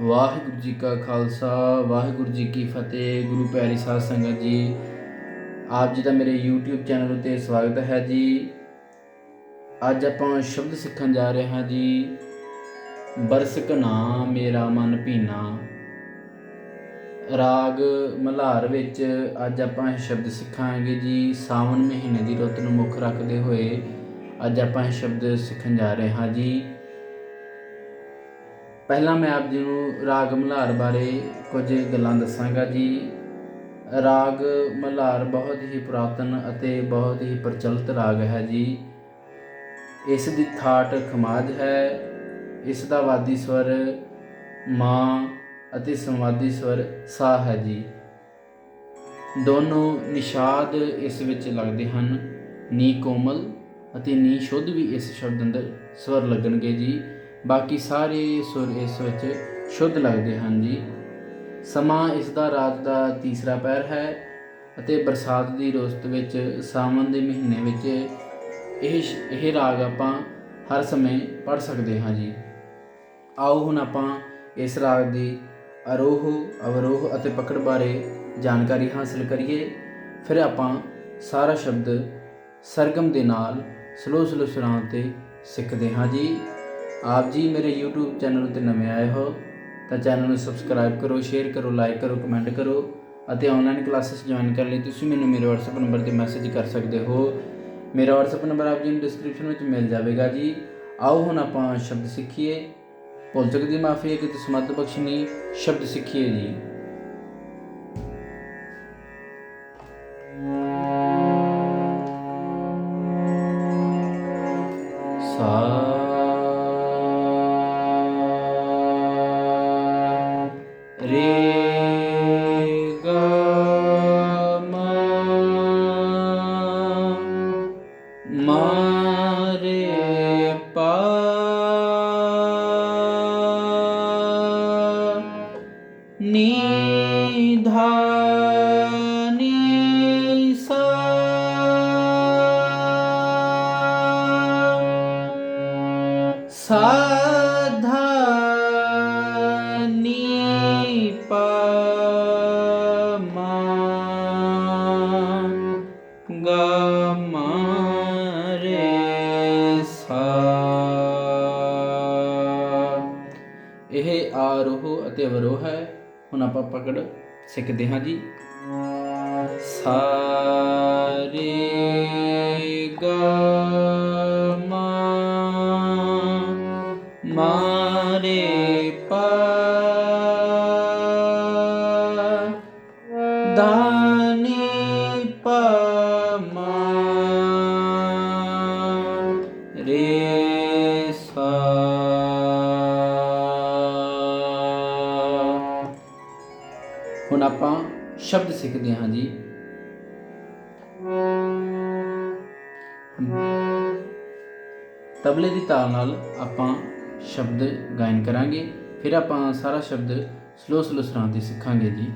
ਵਾਹਿਗੁਰੂ ਜੀ ਕਾ ਖਾਲਸਾ, ਵਾਹਿਗੁਰੂ ਜੀ ਕੀ ਫਤਿਹ, ਗੁਰੂ ਪਿਆਰੀ ਸਾਧ ਸੰਗਤ ਜੀ। ਆਪ ਜੀ ਦਾ ਮੇਰੇ YouTube ਚੈਨਲ ਉਤੇ ਸਵਾਗਤ ਹੈ ਜੀ। ਅੱਜ ਆਪਾਂ ਸ਼ਬਦ ਸਿੱਖਣ ਜਾ ਰਹੇ ਹਾਂ ਜੀ। ਬਰਸਕ ਨਾ ਮੇਰਾ ਮਨ ਭੀਨਾ। ਰਾਗ ਮਲਹਾਰ ਵਿੱਚ ਅੱਜ ਆਪਾਂ ਇਹ ਸ਼ਬਦ ਸਿੱਖਾਂਗੇ ਜੀ। ਸਾਵਣ ਮਹੀਨੇ ਦੀ ਰੁੱਤ ਨੂੰ ਮੁੱਖ ਰੱਖਦੇ ਹੋਏ ਅੱਜ ਆਪਾਂ ਇਹ ਸ਼ਬਦ ਸਿੱਖਣ ਜਾ ਰਹੇ ਹਾਂ ਜੀ। ਪਹਿਲਾਂ ਮੈਂ ਆਪ ਜੀ ਨੂੰ ਰਾਗ ਮਲਹਾਰ ਬਾਰੇ ਕੁਝ ਗੱਲਾਂ ਦੱਸਾਂਗਾ ਜੀ। ਰਾਗ ਮਲਹਾਰ ਬਹੁਤ ਹੀ ਪੁਰਾਤਨ ਅਤੇ ਬਹੁਤ ਹੀ ਪ੍ਰਚਲਿਤ ਰਾਗ ਹੈ ਜੀ। ਇਸ ਦੀ ਥਾਟ ਖਮਾਜ ਹੈ। ਇਸ ਦਾ ਵਾਦੀ ਸਵਰ ਮਾਂ ਅਤੇ ਸੰਵਾਦੀ ਸਵਰ ਸਾ ਹੈ ਜੀ। ਦੋਨੋਂ ਨਿਸ਼ਾਦ ਇਸ ਵਿੱਚ ਲੱਗਦੇ ਹਨ। ਨੀ ਕੋਮਲ ਅਤੇ ਨੀ ਸ਼ੁੱਧ ਵੀ ਇਸ ਸ਼ਬਦ ਅੰਦਰ ਸਵਰ ਲੱਗਣਗੇ ਜੀ। ਬਾਕੀ ਸਾਰੇ ਸੁਰ ਇਸ ਵਿੱਚ ਸ਼ੁੱਧ ਲੱਗਦੇ ਹਨ ਜੀ। ਸਮਾਂ ਇਸ ਦਾ ਰਾਤ ਦਾ ਤੀਸਰਾ ਪੈਰ ਹੈ ਅਤੇ ਬਰਸਾਤ ਦੀ ਰੋਸਤ ਵਿੱਚ ਸਾਵਣ ਦੇ ਮਹੀਨੇ ਵਿੱਚ ਇਹ ਇਹ ਰਾਗ ਆਪਾਂ ਹਰ ਸਮੇਂ ਪੜ ਸਕਦੇ ਹਾਂ ਜੀ। ਆਓ ਹੁਣ ਆਪਾਂ ਇਸ ਰਾਗ ਦੀ ਅਰੋਹ, ਅਵਰੋਹ ਅਤੇ ਪਕੜ ਬਾਰੇ ਜਾਣਕਾਰੀ ਹਾਸਲ ਕਰੀਏ। ਫਿਰ ਆਪਾਂ ਸਾਰਾ ਸ਼ਬਦ ਸਰਗਮ ਦੇ ਨਾਲ ਸਲੋ ਸਲੋ ਸੁਰਾਂ ਤੇ ਸਿੱਖਦੇ ਹਾਂ ਜੀ। ਆਪ ਜੀ ਮੇਰੇ YouTube ਚੈਨਲ ਉੱਤੇ ਨਵੇਂ ਆਏ ਹੋ ਤਾਂ ਚੈਨਲ ਨੂੰ ਸਬਸਕ੍ਰਾਈਬ ਕਰੋ ਸ਼ੇਅਰ ਕਰੋ ਲਾਈਕ ਕਰੋ ਕਮੈਂਟ ਕਰੋ ਅਤੇ ਆਨਲਾਈਨ ਕਲਾਸਿਸ ਜੁਆਇਨ ਕਰਨ ਲਈ ਤੁਸੀਂ ਮੈਨੂੰ ਮੇਰੇ WhatsApp ਨੰਬਰ ਤੇ ਮੈਸੇਜ ਕਰ ਸਕਦੇ ਹੋ। ਮੇਰਾ WhatsApp ਨੰਬਰ ਆਪ ਜੀ ਨੂੰ ਡਿਸਕ੍ਰਿਪਸ਼ਨ ਵਿੱਚ ਮਿਲ ਜਾਵੇਗਾ ਜੀ। ਆਓ ਹੁਣ ਆਪਾਂ ਸ਼ਬਦ ਸਿੱਖੀਏ। ਭੁੱਲ ਚੁੱਕ ਦੀ ਮਾਫੀ ਹੈ ਕਿ ਸਮੱਧ ਬਖਸ਼ਣੀ ਸ਼ਬਦ ਸਿੱਖੀਏ ਜੀ। ਸਾ ਪਕੜ ਸਿੱਖਦੇ ਹਾਂ ਜੀ। ਸਾਰੇ ਹੁਣ ਆਪਾਂ ਸ਼ਬਦ ਸਿੱਖਦੇ ਹਾਂ ਜੀ। ਤਬਲੇ ਦੀ ਤਾਲ ਨਾਲ ਆਪਾਂ ਸ਼ਬਦ ਗਾਇਨ ਕਰਾਂਗੇ, ਫਿਰ ਆਪਾਂ ਸਾਰਾ ਸ਼ਬਦ ਸਲੋ ਸਲੋ ਸੁਰਾਂ ਤੇ ਸਿੱਖਾਂਗੇ ਜੀ।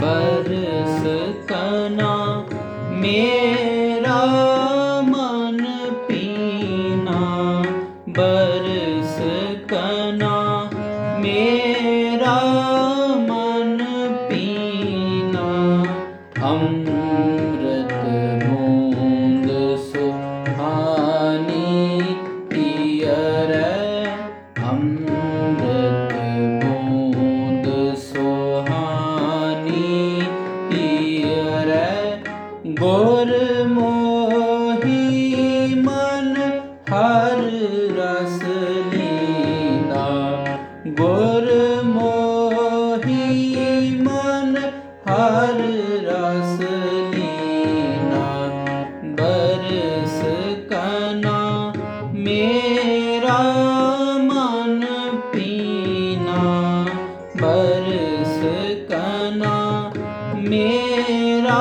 ਬਰਸ ਮੇਰਾ गोर मोही मन हर रस लीना। गोर मोही मन हर रस लीना। बरस कना मेरा मन पीना। बरस कना मेरा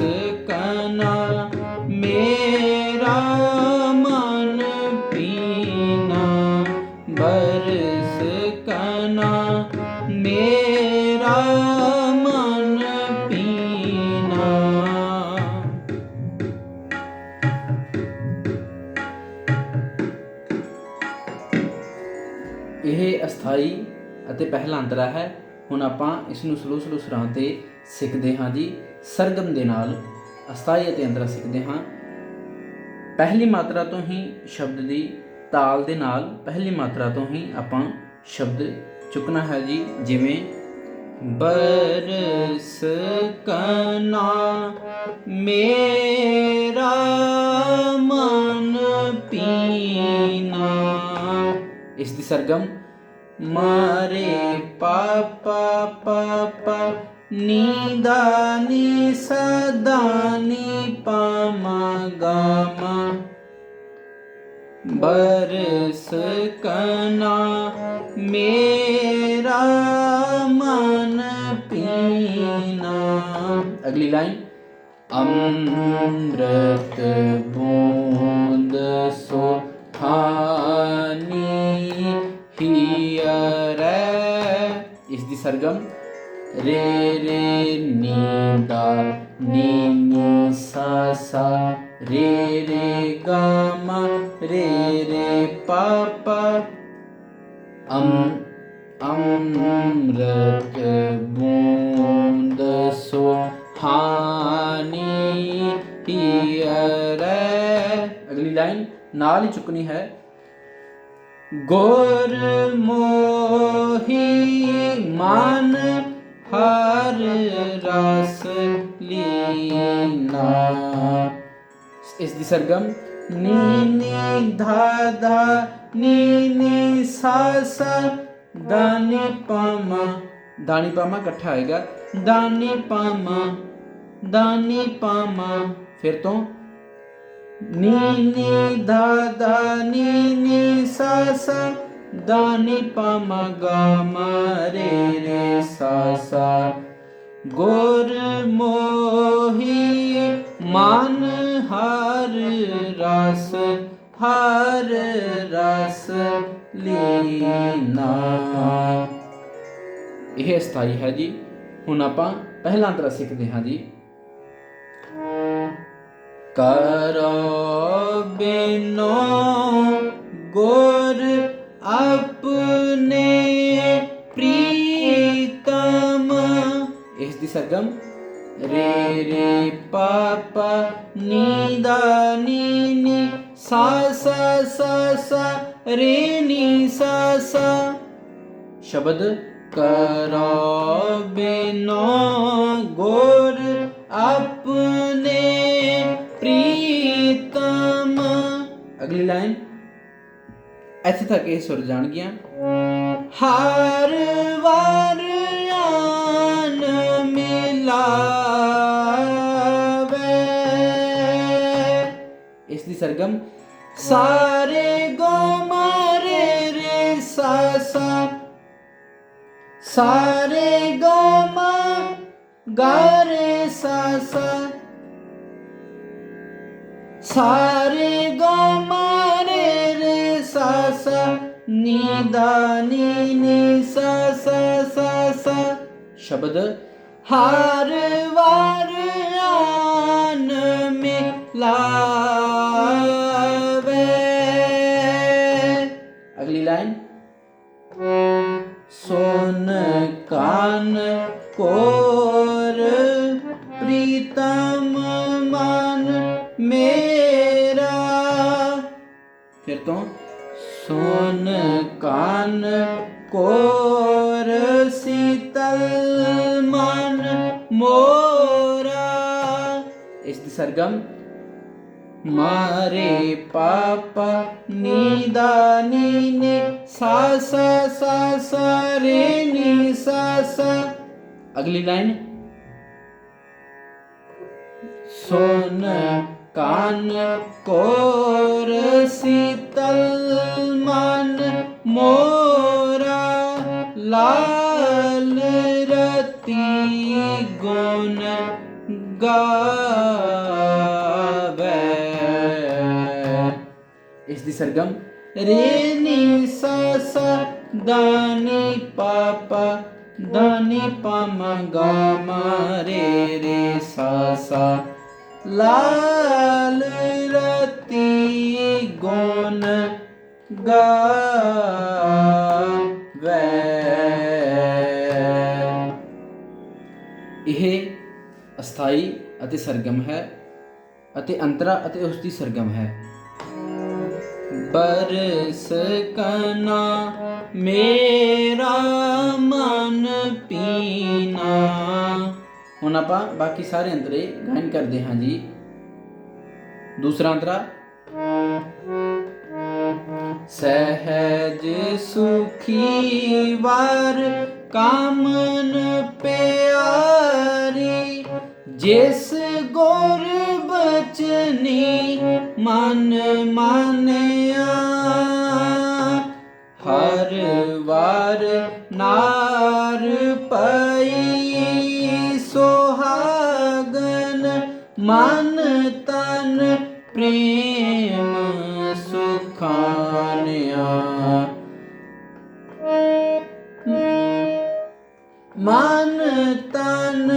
ਬਰਸ ਮੇਰਾ ਮਨ ਪੀਨਾ ਬਰਸ ਕਨਾ ਮੇਰਾ ਮਨ ਪੀਨਾ ਇਹ ਅਸਥਾਈ ਅਤੇ ਪਹਿਲਾ ਅੰਤਰਾ ਹੈ। ਹੁਣ ਆਪਾਂ ਇਸ ਨੂੰ ਸਲੋ ਸਲੋ ਸੁਰਾਂ ਤੇ ਸਿੱਖਦੇ ਹਾਂ ਜੀ, ਸਰਗਮ ਦੇ ਨਾਲ ਅਸਥਾਈ ਅਤੇ ਅੰਤਰਾ ਸਿੱਖਦੇ ਹਾਂ। ਪਹਿਲੀ ਮਾਤਰਾ ਤੋਂ ਹੀ ਸ਼ਬਦ ਦੀ ਤਾਲ ਦੇ ਨਾਲ ਪਹਿਲੀ ਮਾਤਰਾ ਤੋਂ ਹੀ ਆਪਾਂ ਸ਼ਬਦ ਚੁੱਕਣਾ ਹੈ ਜੀ, ਜਿਵੇਂ ਬਰਸ ਕਨਾ ਮੇਰਾ ਮਨ ਪੀਨਾ। ਇਸ ਦੀ ਸਰਗਮ ਮਾਰੇ ਪਾਪਾ ਪਾਪਾ ਨੀਦਾ ਨੀ ਸਦਾ ਨੀ ਪਾਮਾ ਗਾਮਾ ਬਰਸ ਕਨਾ ਮੇਰਾ ਮਨ ਪੀਨਾ ਅਗਲੀ ਲਾਈਨ ਅੰਮ੍ਰਿਤ ਬੂੰਦ ਸੋ ਹਾਨੀ ਰੇ ਰੇ ਨੀ ਦਾ ਨੀ ਨੀ ਸਾ ਸਾ। ਰੇ ਰੇ ਗਾ ਮਾ ਰੇ ਰੇ ਪਾ ਪਾ ਅਮ ਅੰਮ੍ਰਿਤ ਬੂੰਦ ਸੋ ਹਾਨੀ ਹੀਰੇ ਅਗਲੀ ਲਾਈਨ, ਨਾਲ ਹੀ ਚੁੱਕਣੀ ਹੈ। ਗੁਰ ਮੋਹੀ ਮਨ ਹਰ ਰਸ ਲੀਨਾ ਇਸ ਦੀ ਸਰਗਮ ਨੀ ਨੀ ਧਾ ਧਾ ਨੀ ਨੀ ਸਾ ਸਾ ਦਾਨੀ ਪਾਮਾ ਦਾਨੀ ਪਾਮਾ ਇਕੱਠਾ ਆਏਗਾ ਦਾਨੀ ਪਾਮਾ ਦਾਨੀ ਪਾਮਾ ਫਿਰ ਤੋਂ ਨੀ ਨੀ ਧਾ ਧਾ ਨੀ ਨੀ ਸਾ ਸਾ ਦਾਨੀ ਪਾਮਾ ਗਾ ਮਾ ਰੇ ਰੇ ਸਾ ਸਾ ਗੁਰ ਮੋਹੀ ਮਨ ਹਰ ਰਸ ਹਰ ਰਸ ਲੀਨਾ। ਇਹ ਸਥਾਈ ਹੈ ਜੀ। ਹੁਣ ਆਪਾਂ ਪਹਿਲਾ ਤਰ੍ਹਾਂ ਸਿੱਖਦੇ ਹਾਂ ਜੀ। ਕਰੋ ਬਿਨੋ ਗੁਰ ਇਸ ਦੀ ਸਰਗਮ ਰੇ ਰੇ ਪਾਪਾ ਨੀ ਦਾ ਨੀ ਨੀ ਸਾ ਸਾ ਸਾ ਸਾ ਰੇ ਨੀ ਸ਼ਬਦ ਕਰੋ ਬਿਨੋ ਗੁਰ ਆਪਣੇ ਪ੍ਰੀਤਮ। ਅਗਲੀ ਲਾਈਨ। ਇੱਥੇ ਤੱਕ ਇਹ ਸੁਰ ਜਾਣ ਗਿਆ ਹਰ ਵਾਰ ਸਰਗਮ। ਸਾਰੇ ਗੋ ਮਾਰੇ ਰੇ ਸਾ ਸਾ ਸਾਰੇ ਗੋ ਮਾ ਗਾ ਰੇ ਸਾ ਸਾ ਸਾਰੇ ਗੋ ਰੇ ਸਾ ਸਾ ਨੀ ਨੀ ਨੀ ਸਾ ਸਾ ਸਾ ਸਾ ਸ਼ਬਦ। ਹਰ ਵਾਰ ਆਨ ਮਿਲਾਵੇ ਅਗਲੀ ਪ੍ਰੀਤਮ ਮਨ ਮੇਰਾ। ਫਿਰ ਤੋਂ ਸੋਨ ਕਾਨ ਕੋਰ ਸੀਤਲ ਮਨ ਮੋਰਾ। ਇਸ ਦੀ ਸਰਗਮ ਮਾਰੇ ਪਾਪਾ ਨੀਦਾ ਨੀ। ਸਾ ਸਾ ਸਾ ਸਾ ਰੇ ਨੀ ਸਾ ਸਾ ਅਗਲੀ ਲਾਈਨ। ਸੁਨ ਕਾਨ ਕੋਰ ਸੀਤਲ ਮਨ ਮੋਰਾ ਲਾਲ ਰਤੀ ਗੁਣ ਗਾਵੇ। ਇਸ ਦੀ ਸਰਗਮ ਰੇ ਨੀ ਸਾ ਸਾ ਦਾਨੀ ਪਾਪਾ, ਦਾਨੀ ਪਾਮਾ ਗਾ ਮਾ ਰੇ ਰੇ ਸਾ ਸਾ। ਲਾਲ ਰਤੀ ਗੁਣ ਗਾਵੇ। ਇਹ ਅਸਥਾਈ ਅਤੇ ਸਰਗਮ ਹੈ ਅਤੇ ਅੰਤਰਾ ਅਤੇ ਉਸ ਦੀ ਸਰਗਮ ਹੈ। ਬਰਸ ਕਨਾ ਮੇਰਾ ਹੁਣ ਆਪਾਂ ਬਾਕੀ ਸਾਰੇ ਅੰਤਰੇ ਗਾਇਨ ਕਰਦੇ ਹਾਂ ਜੀ। ਦੂਸਰਾ ਅੰਤਰਾ। ਸਹਿਜ ਸੁਖੀ ਵਾਰ ਕਾਮਨ ਪਿਆਰੀ, ਜਿਸ ਗੁਰ ਬਚਨੀ ਮਨ ਮਾਨਿਆ, ਹਰ ਵਾਰ ਨਾਰ ਪਈ ਮਨ ਤਨ ਪ੍ਰੇਮ ਸੁਖਾਨਿਆ। ਮਨ ਤਨ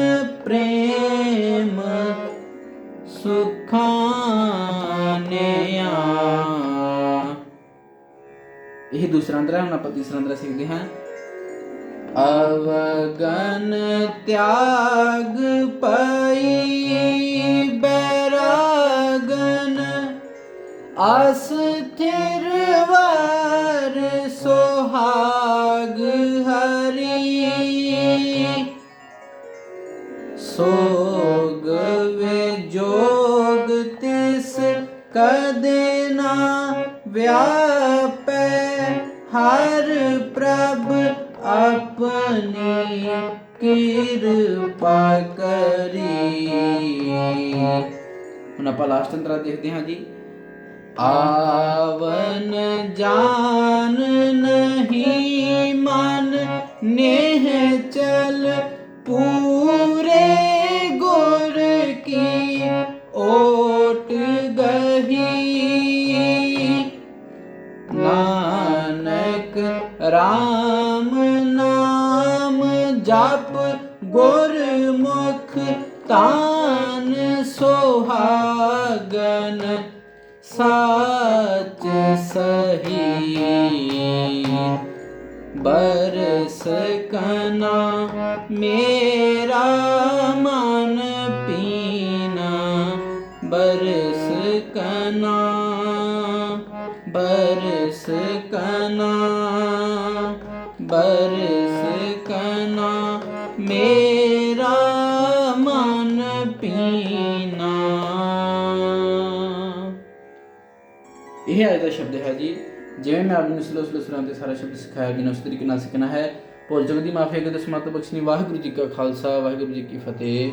ਪ੍ਰੇਮ ਸੁਖਾਨਿਆ। ਇਹ ਦੂਸਰਾ ਅੰਦਰ ਹੈ, ਹੁਣ ਆਪਾਂ ਤੀਸਰਾ ਅੰਦਰ ਸਿੱਖਦੇ ਹਾਂ। अवगन त्याग पयी बैरागन। अस्थिर वर सोहाग हरि। सोग जोग तिस कदेना व्याप। हर प्रभ ਹਰ ਪ੍ਰਭ ਆਪਣੀ ਕਿਰਪਾ ਕਰੀ ਹੁਣ ਆਪਾਂ ਲਾਸਟ ਅੰਤਰਾ ਦੇਖਦੇ ਹਾਂ ਜੀ ਆਵਨ ਜਾਨ ਨਹੀਂ ਮਨ ਨੇਹ ਚਲ ਪੂਰੇ ਗੁਰ ਕੀ ਓਟ ਗਹੀ ਨਾਨਕ RAM गुरुमुख साच सही। बरस कना मेरा मन पीना। बरस कना बरस कना बरस ਜਿਵੇਂ ਮੈਂ ਆਪ ਨੂੰ ਸਲੋ ਸਲੋ ਸੁਰਾਂ ਤੇ ਸਾਰਾ ਸ਼ਬਦ ਸਿਖਾਇਆ ਗਿਆ ਉਸ ਤਰੀਕੇ ਨਾਲ ਸਿੱਖਣਾ ਹੈ। ਭੁੱਲ ਚੁੱਕ ਦੀ ਮਾਫੀ ਅਗੇ ਦਸਮਤ ਬਖਸ਼ਣੀ, ਵਾਹਿਗੁਰੂ ਜੀ ਕਾ ਖਾਲਸਾ, ਵਾਹਿਗੁਰੂ ਜੀ ਕੀ ਫਤਿਹ।